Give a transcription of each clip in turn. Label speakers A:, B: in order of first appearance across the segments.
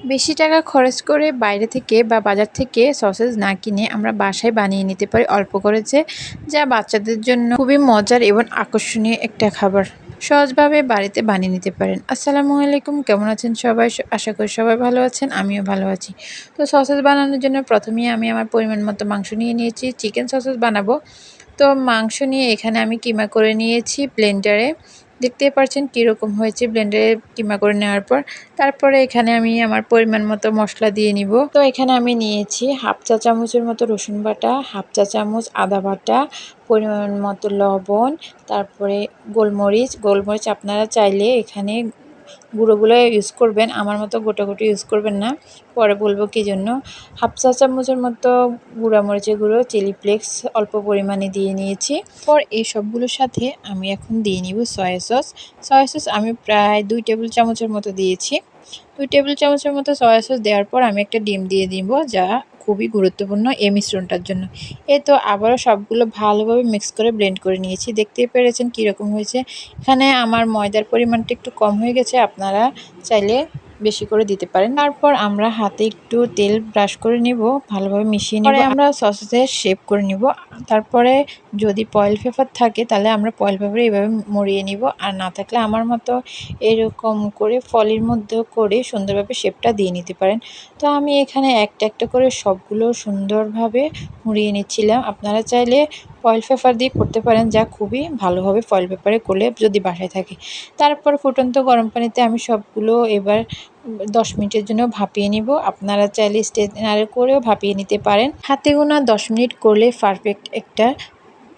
A: বেশি টাকা খরচ করে বাইরে থেকে বা বাজার থেকে সসেজ না কিনে আমরা বাসায় বানিয়ে নিতে পারি অল্প খরচে, যা বাচ্চাদের জন্য খুবই মজার এবং আকর্ষণীয় একটা খাবার। সহজভাবে বাড়িতে বানিয়ে নিতে পারেন। আসসালামু আলাইকুম, কেমন আছেন সবাই? আশা করি সবাই ভালো আছেন, আমিও ভালো আছি। তো সসেজ বানানোর জন্য প্রথমেই আমি আমার পরিমাণ মতো মাংস নিয়ে নিয়েছি। চিকেন সসেজ বানাবো। তো মাংস নিয়ে এখানে আমি কিমা করে নিয়েছি ব্লেন্ডারে। দেখতে পাচ্ছেন কীরকম হয়েছে ব্লেন্ডারে কিমা করে নেওয়ার পর। তারপরে এখানে আমি আমার পরিমাণ মতো মশলা দিয়ে নিব। তো এখানে আমি নিয়েছি হাফ চা চামচের মতো রসুন বাটা, হাফ চা চামচ আদা বাটা, পরিমাণ মতো লবণ, তারপরে গোলমরিচ। গোলমরিচ আপনারা চাইলে এখানে গুঁড়োগুলো ইউজ করবেন। আমার মতো গোটা গোটা ইউজ করবেন না। পরে বলব কী জন্য? হাফ চা চামচের মতো গুঁড়া গুঁড়ো চিলি ফ্লেক্স অল্প পরিমাণে দিয়ে নিয়েছি। পর এই সবগুলোর সাথে আমি এখন দিয়ে নিব সয়া সস সয়া সস আমি প্রায় দুই টেবিল চামচের মতো দিয়েছি। দুই টেবিল চামচের মতো সয়া সস দেওয়ার পর আমি একটা ডিম দিয়ে দিব যা খুবই গুরুত্বপূর্ণ এই মিশ্রণটার জন্য। এ তো আবারও সবগুলো ভালোভাবে মিক্স করে ব্লেন্ড করে নিয়েছি। দেখতেই পেরেছেন কীরকম হয়েছে। এখানে আমার ময়দার পরিমাণটা একটু কম হয়ে গেছে আপনারা চাইলে বেশি করে দিতে পারেন। তারপর আমরা হাতে একটু তেল ব্রাশ করে নিব ভালোভাবে মিশিয়ে নিব। আমরা সসেসে শেপ করে নিব। তারপরে যদি পয়েল পেপার থাকে, তাহলে আমরা পয়েল পেপারে এইভাবে মরিয়ে নিব। আর না থাকলে আমার মতো এরকম করে ফলের মধ্যে করে সুন্দরভাবে শেপটা দিয়ে নিতে পারেন। তো আমি এখানে একটা একটা করে সবগুলো সুন্দরভাবে মুড়িয়ে নিচ্ছিলাম। আপনারা চাইলে ফয়েল পেপার দিয়ে করতে পারেন, যা খুবই ভালোভাবে ফয়েল পেপারে করলে যদি বাসায় থাকে। তারপর ফুটন্ত গরম পানিতে আমি সবগুলো এবার দশ মিনিটের জন্য ভাপিয়ে নিব। আপনারা চাইলে স্টেনারে করেও ভাপিয়ে নিতে পারেন। হাতে গোনা দশ মিনিট করলে পারফেক্ট একটা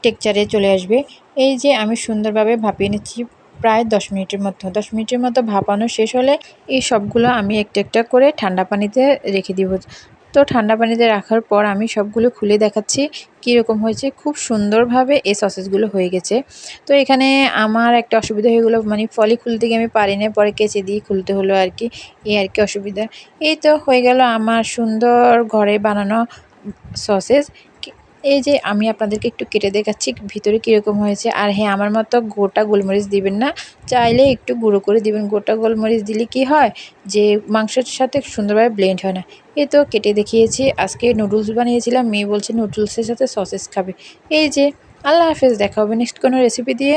A: টেকচারে চলে আসবে। এই যে আমি সুন্দরভাবে ভাপিয়ে নিচ্ছি প্রায় দশ মিনিটের মতো দশ মিনিটের মতো ভাপানো শেষ হলে এই সবগুলো আমি একটা একটা করে ঠান্ডা পানিতে রেখে দিব। তো ঠান্ডা পানিতে রাখার পর আমি সবগুলো খুলে দেখাচ্ছি কীরকম হয়েছে। খুব সুন্দরভাবে এই সসেসগুলো হয়ে গেছে। তো এখানে আমার একটা অসুবিধা হয়ে গেলো মানে ফলি খুলতে গিয়ে আমি পারি না পরে কেচে দিয়ে খুলতে হলো আর কি। এই আর কি অসুবিধা। এই তো হয়ে গেল আমার সুন্দর ঘরে বানানো সসেস এই যে আমি আপনাদেরকে একটু কেটে দেখাচ্ছি ভিতরে কীরকম হয়েছে। আর হ্যাঁ আমার মতো গোটা গোলমরিচ দিবেন না। চাইলে একটু গুঁড়ো করে দিবেন। গোটা গোলমরিচ দিলে কি হয় যে মাংসের সাথে সুন্দরভাবে ব্লেন্ড হয় না। এ তো কেটে দেখিয়েছি। আজকে নুডলস বানিয়েছিলাম। মেয়ে বলছে নুডলসের সাথে সসেস খাবে। এই যে, আল্লাহ হাফেজ, দেখা হবে নেক্সট কোনো রেসিপি দিয়ে।